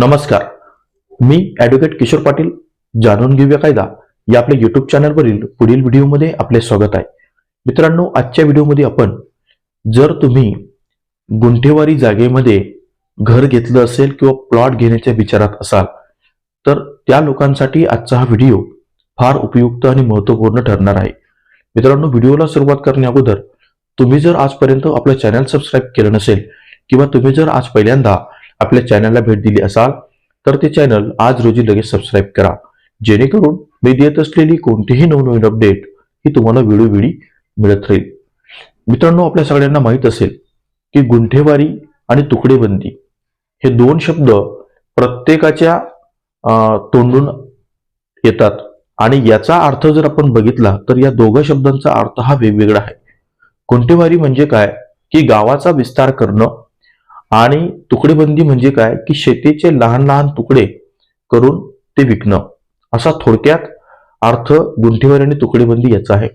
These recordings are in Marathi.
नमस्कार. मी ॲडव्होकेट किशोर पाटील जाणून घेऊया कायदा. या आपल्या युट्यूब चॅनलवरील पुढील व्हिडिओमध्ये आपले स्वागत आहे. मित्रांनो आजच्या व्हिडिओमध्ये आपण जर तुम्ही गुंठेवारी जागेमध्ये घर घेतलं असेल किंवा प्लॉट घेण्याच्या विचारात असाल तर त्या लोकांसाठी आजचा हा व्हिडिओ फार उपयुक्त आणि महत्त्वपूर्ण ठरणार आहे. मित्रांनो व्हिडिओला सुरुवात करण्या अगोदर तुम्ही जर आजपर्यंत आपलं चॅनल सबस्क्राईब केलं नसेल किंवा तुम्ही जर आज पहिल्यांदा आपल्या चॅनलला भेट दिली असाल तर ते चॅनल आज रोजी लगेच सबस्क्राईब करा. जेणेकरून मी देत असलेली कोणतीही नवनवीन अपडेट ही तुम्हाला वेळोवेळी मिळत राहील. मित्रांनो आपल्या सगळ्यांना माहीत असेल की गुंठेवारी आणि तुकडेबंदी हे दोन शब्द प्रत्येकाच्या अं, तोंडून येतात. आणि याचा अर्थ जर आपण बघितला तर या दोघं शब्दांचा अर्थ हा वेगवेगळा आहे. गुंठेवारी म्हणजे काय? की गावाचा विस्तार करणं आणि तुकडेबंदी म्हणजे काय? की शेतीचे लहान लहान तुकडे करून ते विकणं. असा थोडक्यात अर्थ गुंठेवारी आणि तुकडेबंदी याचा आहे.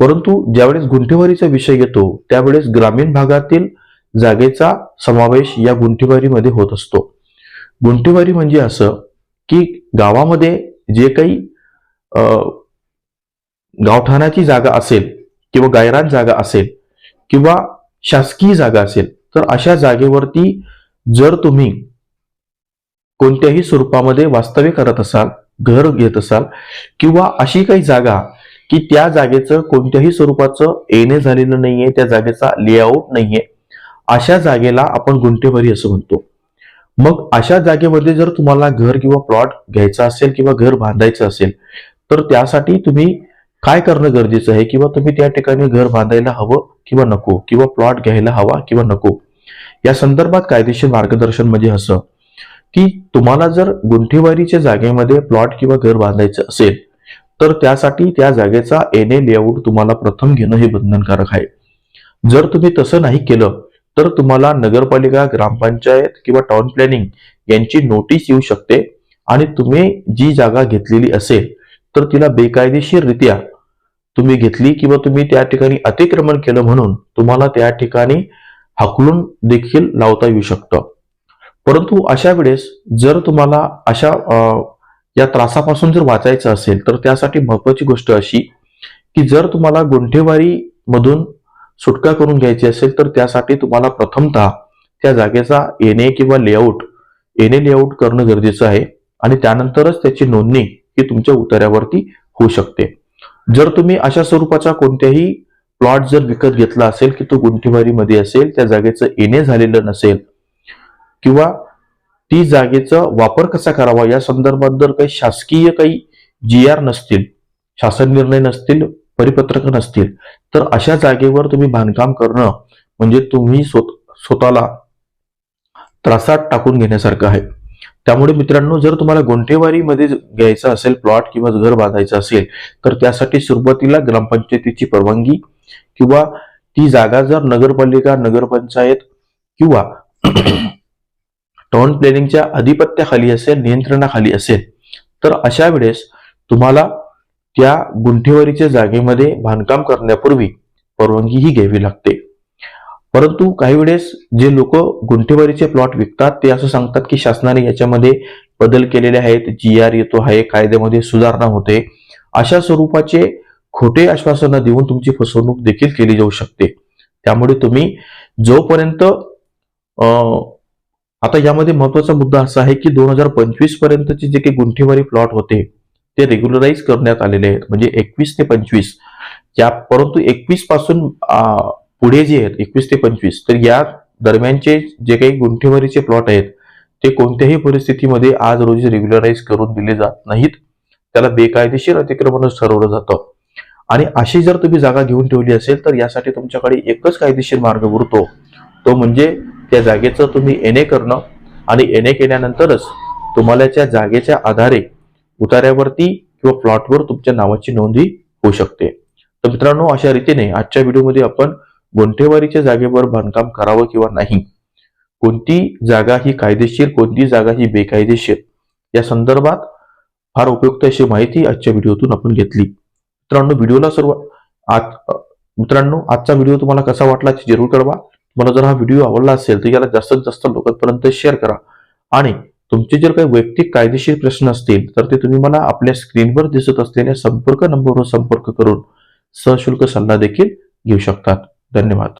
परंतु ज्यावेळेस गुंठेवारीचा विषय येतो त्यावेळेस ग्रामीण भागातील जागेचा समावेश या गुंठेवारीमध्ये होत असतो. गुंठेवारी म्हणजे असं की गावामध्ये जे काही गावठाणाची जागा असेल किंवा गायरान जागा असेल किंवा शासकीय जागा असेल तर अशा जागेवरती जर तुम्ही कोणत्याही स्वरूपामध्ये वास्तव्य करत असाल घर घेत असाल किंवा अशी काही जागा की त्या जागेचं कोणत्याही स्वरूपाचं येणे झालेलं नाहीये त्या जागेचा लेआउट नाहीये अशा जागेला आपण गुंठेवारी असं म्हणतो. मग अशा जागेमध्ये जर तुम्हाला घर किंवा प्लॉट घ्यायचा असेल किंवा घर बांधायचं असेल तर त्यासाठी तुम्ही काय करणं गरजेचं आहे? किंवा तुम्ही त्या ठिकाणी घर बांधायला हवं किंवा नको? किंवा प्लॉट घ्यायला हवा किंवा नको? या संदर्भात कायदेशीर मार्गदर्शन म्हणजे असं की तुम्हाला जर गुंठेवारीच्या जागेमध्ये प्लॉट किंवा घर बांधायचं असेल तर त्यासाठी त्या जागेचा एन लेआउट तुम्हाला प्रथम घेणं हे बंधनकारक आहे. जर तुम्ही तसं नाही केलं तर तुम्हाला नगरपालिका ग्रामपंचायत किंवा टाउन प्लॅनिंग यांची नोटीस येऊ शकते आणि तुम्ही जी जागा घेतलेली असेल तर तिला बेकायदेशीररित्या तुम्ही घेतली किंवा तुम्ही त्या ठिकाणी अतिक्रमण केलं म्हणून तुम्हाला त्या ठिकाणी हकलून देखील लावता येऊ शकतं. परंतु अशा वेळेस जर तुम्हाला अशा या त्रासापासून जर वाचायचं असेल तर त्यासाठी महत्वाची गोष्ट अशी की जर तुम्हाला गुंठेवारी मधून सुटका करून घ्यायची असेल तर त्यासाठी तुम्हाला प्रथमतः त्या जागेचा येणे किंवा लेआउट येणे लेआउट करणं गरजेचं आहे आणि त्यानंतरच त्याची नोंदणी ही तुमच्या उतार्यावरती होऊ शकते. जर तुम्ही अशा स्वरूपाचा कोणत्याही प्लॉट जर विकत घेतला असेल की तो गुंठेवारीमध्ये असेल त्या जागेचं येणे झालेलं नसेल किंवा ती जागेचा वापर कसा करावा या संदर्भात जर काही शासकीय काही जी आर नसतील शासन निर्णय नसतील परिपत्रक नसतील तर अशा जागेवर तुम्ही बांधकाम करणं म्हणजे तुम्ही स्वत- स्वतःला त्रासात टाकून घेण्यासारखं आहे. त्यामुळे मित्रांनो जर तुम्हाला गुंठेवारीमध्ये घ्यायचं असेल प्लॉट किंवा घर बांधायचं असेल तर त्यासाठी सुरुवातीला ग्रामपंचायतीची परवानगी किंवा ती जागा जर नगरपालिका नगरपंचायत किंवा टाउन प्लॅनिंगच्या अधिपत्याखाली असेल नियंत्रणाखाली असेल तर अशा वेळेस तुम्हाला त्या गुंठेवारीच्या जागेमध्ये बांधकाम करण्यापूर्वी परवानगी ही घ्यावी लागते. परंतु काही वेळेस जे लोक गुंठेवारीचे प्लॉट विकतात ते असं सांगतात की शासनाने याच्यामध्ये बदल केलेले आहेत जी आर येतो आहे कायद्यामध्ये सुधारणा होते. अशा स्वरूपाचे खोटे आश्वासनं देऊन तुमची फसवणूक देखील केली जाऊ शकते. त्यामुळे तुम्ही जोपर्यंत आता यामध्ये महत्त्वाचा मुद्दा असा आहे की दोन हजार पंचवीस पर्यंतचे जे काही गुंठेवारी प्लॉट होते ते रेग्युलराईज करण्यात आलेले आहेत. म्हणजे एकवीस ते पंचवीस. या परंतु एकवीसपासून पुढे जे आहेत एकवीस ते पंचवीस तर या दरम्यानचे जे काही गुंठेवारीचे प्लॉट आहेत ते कोणत्याही परिस्थितीमध्ये आज रोजी रेग्युलराईज करून दिले जात नाहीत. त्याला बेकायदेशीर अतिक्रमणच ठरवलं जातं. आणि अशी जर तुम्ही जागा घेऊन ठेवली असेल तर यासाठी तुमच्याकडे एकच कायदेशीर मार्ग उरतो. तो म्हणजे त्या जागेचं तुम्ही एने करणं आणि एने केल्यानंतरच तुम्हाला त्या जागेच्या आधारे उतार्यावरती किंवा प्लॉटवर तुमच्या नावाची नोंदणी होऊ शकते. तर मित्रांनो अशा रीतीने आजच्या व्हिडिओमध्ये आपण गुंठेवारीच्या जागेवर बांधकाम करावं किंवा नाही कोणती जागा ही कायदेशीर कोणती जागा ही बेकायदेशीर या संदर्भात फार उपयुक्त अशी माहिती आजच्या व्हिडिओतून आपण घेतली. मित्रांनो व्हिडिओला सर्व आज मित्रांनो आजचा व्हिडिओ तुम्हाला कसा वाटला जरूर कळवा. तुम्हाला जर हा व्हिडिओ आवडला असेल तर याला जास्तीत जास्त लोकांपर्यंत शेअर करा. आणि तुमचे जर काही वैयक्तिक कायदेशीर प्रश्न असतील तर ते तुम्ही मला आपल्या स्क्रीनवर दिसत असलेल्या संपर्क नंबरवर संपर्क करून सशुल्क सल्ला देखील घेऊ शकतात. धन्यवाद.